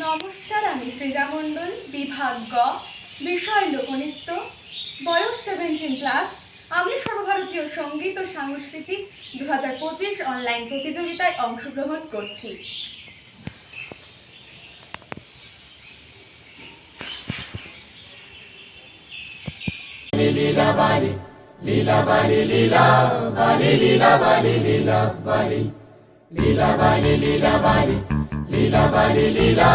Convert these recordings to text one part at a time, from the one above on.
নমস্কার আমি সৃজা মণ্ডল, বিভাগ গ, বিষয় লোকনৃত্য, বয়স সেভেন্টিন প্লাস আমি সর্বভারতীয় সংগীত ও সাংস্কৃতিক দু হাজার পঁচিশ অনলাইন প্রতিযোগিতায় অংশগ্রহণ করছি। লীলা বালি লীলা বালি। Lila bali lila,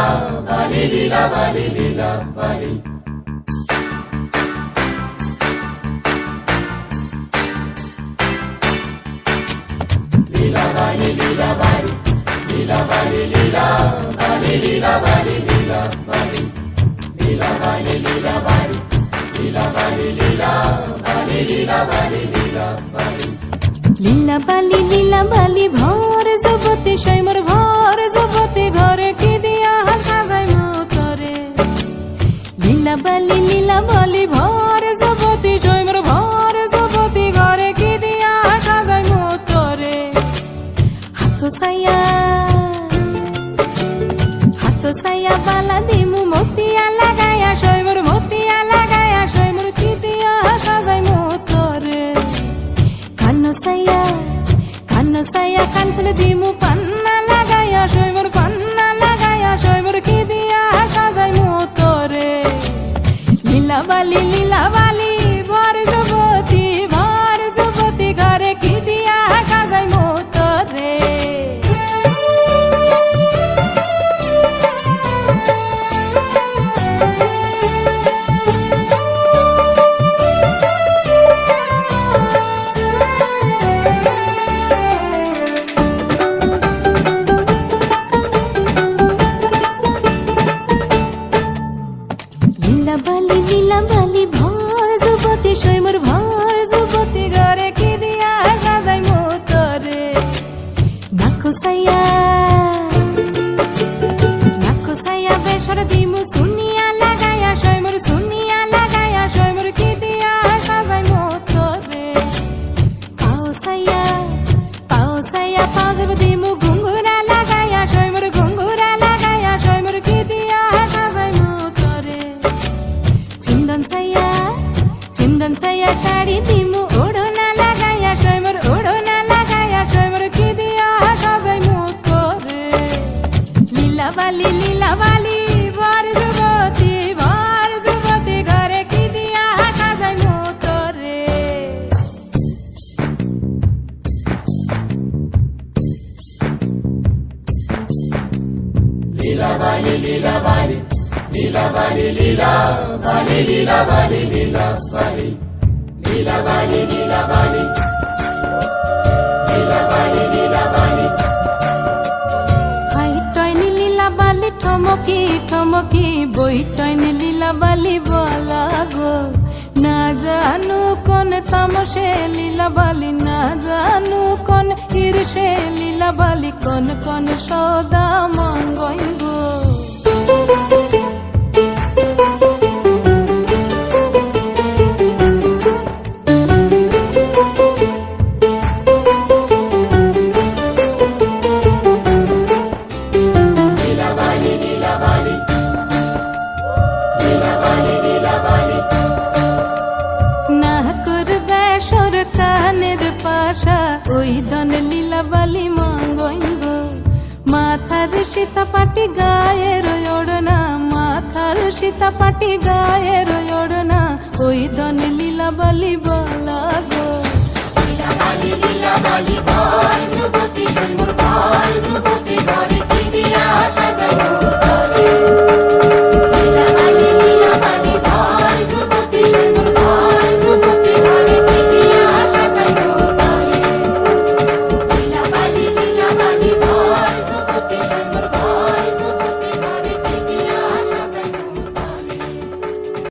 bali lila bali lila bali. Lila bali lila bali, lila bali lila, bali lila bali lila bali. Lila bali lila bali, lila bali lila, bali lila bali lila bali. लीला बाली लीला बाली भौर সাইয়া কান ফুলে দিমু পান্না লাগায়া সৈমর পান্না লাগায়া সৈমর কি দিয়া সাজাই মোতরে তোরে লীলাবালি লীলা ফিন্দন সাইয়া ফিন্দন সাইয়া শাড়ি দিমু ওড়না লাগায়া সৈমর ওড়না লাগায়া সৈমর কি দিয়া সাজাই মোতরে লীলা বালি লীলা বালি ভর যুবতী ঘরে কি দিয়া সাজাই মোতরে হাই টয়নি লীলা বালি ঠমকি ঠমকি বই টয়নি লীলা বালি বলা গো না জানু কোন তামসে লীলা বালি না জানু কোন ঈর্ষে লীলা বালি কোন কোন সদা মঙ্গই সরকানের পাশা, ওই দন লীলা বালি মঙ্গইব মাথার সীতা পাটি গায়ের ওড়না, মাথার সীতা পাটি গায়ের ওড়না, ওই দন লীলা বালি বলা গো। লীলা বালি লীলা বালি